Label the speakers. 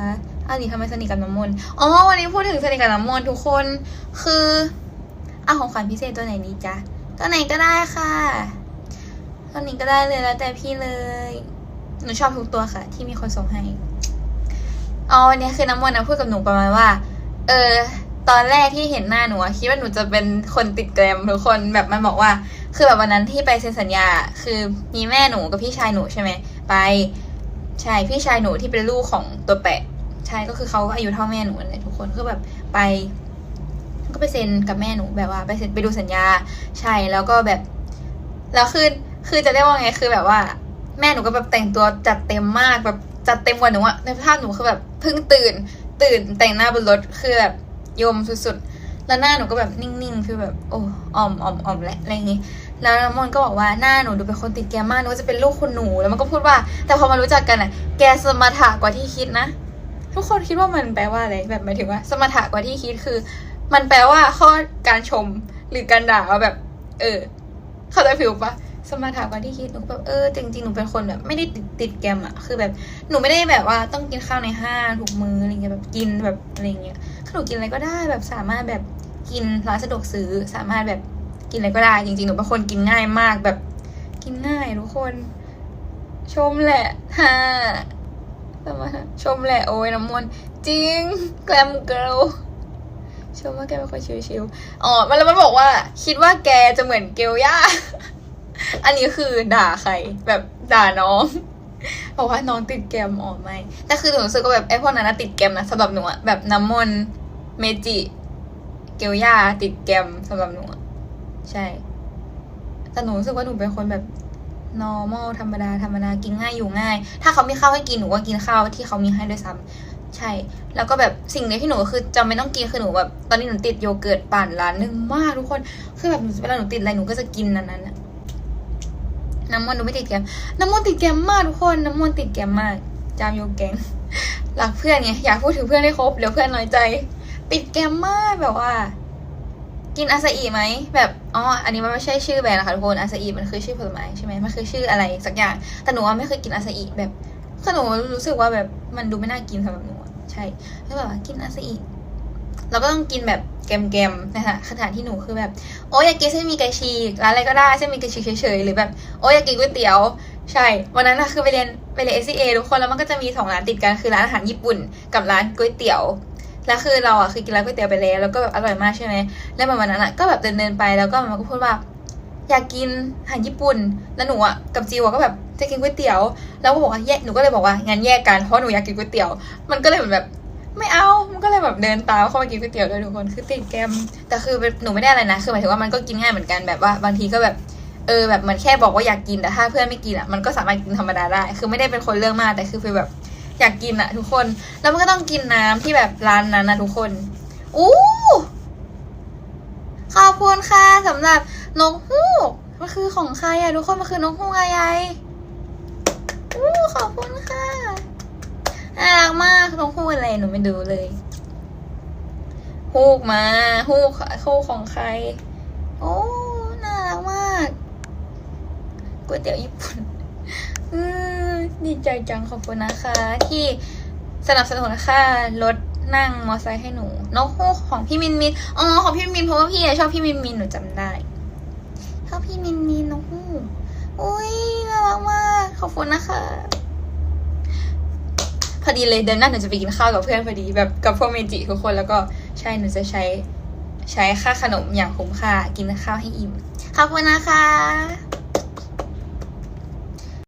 Speaker 1: คะอาวนี่ทำไมสนิทกับน้ำมนต์อ๋อวันนี้พูดถึงสนิทกับน้ำมนต์ทุกคน คือเอาของขวัญพิเศษตัวไหนดีจ๊ะตัวไหนก็ได้ค่ะตัวนี้ก็ได้เลยแล้วแต่พี่เลย หนูชอบทุกตัวค่ะ ที่มีคนส่งให้อ๋อวันนี้คือน้ำมนต์นะพูดกับหนูประมาณว่า เออตอนแรกที่เห็นหน้าหนูคิดว่าหนูจะเป็นคนติดแกรมทุกคนแบบมันบอกว่า คือแบบวันนั้นที่ไปเซ็นสัญญา คือมีแม่หนูกับพี่ชายหนูใช่ไหมไปใช่พี่ชายหนูที่เป็นลูกของตัวแปะ ใช่ก็คือเขาก็อายุเท่าแม่หนูเลยทุกคนคือแบบไป ก็ไปเซ็นกับแม่หนูแบบว่าไปเซ็นไปดูสัญญา ใช่แล้วก็แบบ แล้วคือคือจะได้ว่าไงคือแบบว่า แม่หนูก็แบบแต่งตัวจัดเต็มมากแบบจัดเต็มกว่าหนูอะในภาพหนูคือแบบเพิ่งตื่น ตื่นแต่งหน้าบนรถคือแบบยมสุดๆ แล้วหน้าหนูก็แบบนิ่งๆ คือแบบโอ้อ่อมอ่อมอ่อมแหละอะไรอย่างงี้ แล้วน้ำมนต์ก็บอกว่าหน้าหนูดูเป็นคนติดแกมากนึกว่าจะเป็นลูกคุณหนู แล้วมันก็พูดว่า แต่พอมารู้จักกันอะแกสมถะกว่าที่คิดนะ ทุกคนคิดว่ามันแปลว่าอะไรแบบหมายถึงว่า สมถะกว่าที่คิดคือ มันแปลว่าข้อการชมหรือการด่าว่าแบบ เออ เข้าใจผิวปะสมถะกว่าที่คิดหนูแบบเออจริงๆหนูเป็นคนแบบไม่ได้ติดติดแกมอะคือแบบหนูไม่ได้แบบว่าต้องกินข้าวในห้างถูกมืออะไรเงี้ยแบบกินแบบอะไรเงี้ยคือหนูกินอะไรก็ได้แบบสามารถแบบกินร้านสะดวกซื้อสามารถแบบกินอะไรก็ได้ จริงๆหนูเป็นคนกินง่ายมากแบบกินง่ายทุกคน ชมแหละฮ่า มถะชมแหละโอ้ยน้ำมนจริงแกรมเกิลชมว่าแกเป็นคนชิวๆอ๋อมันแล้วมันบอกว่า คิดว่าแกจะเหมือนเกลย่า อันนี้คือด่าใคร แบบด่าน้องบอกว่าน้องติดแกมอ๋อไม่แต่คือหนูรู้สึกว่าแบบไอ้พวกนั้นติดแกมนะสำหรับหนูอะแบบน้ำมนเมจิ เกลย่าติดแกมสำหรับหนูอะใช่ แต่หนูรู้สึกว่าหนูเป็นคนแบบ normal ธรรมดาธรรมดากินง่ายอยู่ง่าย ถ้าเขามีข้าวให้กินหนูก็กินข้าวที่เขามีให้ด้วยซ้ำใช่ แล้วก็แบบสิ่งเดียวที่หนูคือจำไม่ต้องกินคือหนูแบบตอนนี้หนูติดโยเกิร์ตปั่นร้านหนึงมากทุกคนคือแบบเวลาหนูติดอะไรหนูก็จะกินอันนั้นอะน้ำมันหนูไม่ติดแกมน้ำมันติดแกมมากทุกคนน้ำมันติดแกมมาก จามโยแกงรักเพื่อนไงอยากพูดถึงเพื่อนให้ครบเดี๋ยวเพื่อนน้อยใจ ติดแกมมากแบบว่า กินอาซาอิไหมแบบอ๋ออันนี้มันไม่ใช่ชื่อแบรนด์นะคะทุกคนอาซาอิมันคือชื่อผลไม้ใช่ไหมมันคือชื่ออะไรสักอย่าง แต่หนูว่าไม่เคยกินอาซาอิแบบคือหนูรู้สึกว่าแบบมันดูไม่น่ากินสำหรับหนูใช่แล้วแบบว่ากินอาซาอิเราก็ต้องกินแบบแกมๆนะคะขณะที่หนูคือแบบ โอ้ยอยากกินเส้นมีไก่ฉีกร้านอะไรก็ได้เส้นมีไก่ฉีกเฉยๆหรือแบบโอ้ยอยากกินก๋วยเตี๋ยวใช่ วันนั้นนะคือไปเรียนไปเรียน SCA ทุกคนแล้วมันก็จะมีสองร้านติดกันคือร้านอาหารญี่ปุ่นกับร้านก๋วยเตี๋ยว แล้วคือเราอะคือกินร้านก๋วยเตี๋ยวไปแล้วแล้วก็แบบอร่อยมากใช่ไหมแล้ววันนั้นอะก็แบบเดินเดินไปแล้วก็มันก็พูดว่า อยากกินอาหารญี่ปุ่น แล้วหนูอะกับจิวก็แบบจะกินก๋วยเตี๋ยว แล้วก็บอกว่าแยกหนูก็เลยบอกว่างั้นแยกกันเพราะหนูอยากกินก๋วยเตี๋ยว มันก็เลยเหมือนแบบไม่เอา มันก็เลยแบบเดินตามเข้ามากินก๋วยเตี๋ยวด้วยทุกคน คือติดแกม แต่คือหนูไม่ได้อะไรนะ คือหมายถึงว่ามันก็กินง่ายเหมือนกันแบบว่าบางทีก็แบบ เออแบบเหมันแค่บอกว่าอยากกินแต่ถ้าเพื่อนไม่กินอะ มันก็สามารถกินธรรมดาได้ คือไม่ได้เป็นคนเรื่องมากแต่คือเป็นแบบ อยากกินอะทุกคน แล้วมันก็ต้องกินน้ำที่แบบร้านนั้นนะทุกคนอู้ขอบคุณค่ะสำหรับนกฮูกมันคือของใครอะทุกคนมันคือนกฮูกอะไรอู้ขอบคุณค่ะน่ารักมากนกฮูกอะไรหนูไม่ดูเลยฮูกมาฮูกฮูกของใคร โอ้น่ารักมากก๋วยเตี๋ยวญี่ปุ่น อือ ดีใจจังขอบคุณนะคะ ที่สนับสนุนค่ารถนั่งมอไซค์ให้หนูนกฮูกของพี่มินมินอ๋อของพี่มินเพราะว่าพี่ชอบพี่มินมินหนูจำได้ชอบพี่มินมินนกฮูกอุ้ยน่ารักมากขอบคุณนะคะ พอดีเลยเดือนหน้าหนูจะไปกินข้าวกับเพื่อนพอดีแบบกับพวกเมจิทุกคนแล้วก็ใช่หนูจะใช้ใช้ค่าขนมอย่างคุ้มค่ากินข้าวให้อิ่มขอบคุณนะคะ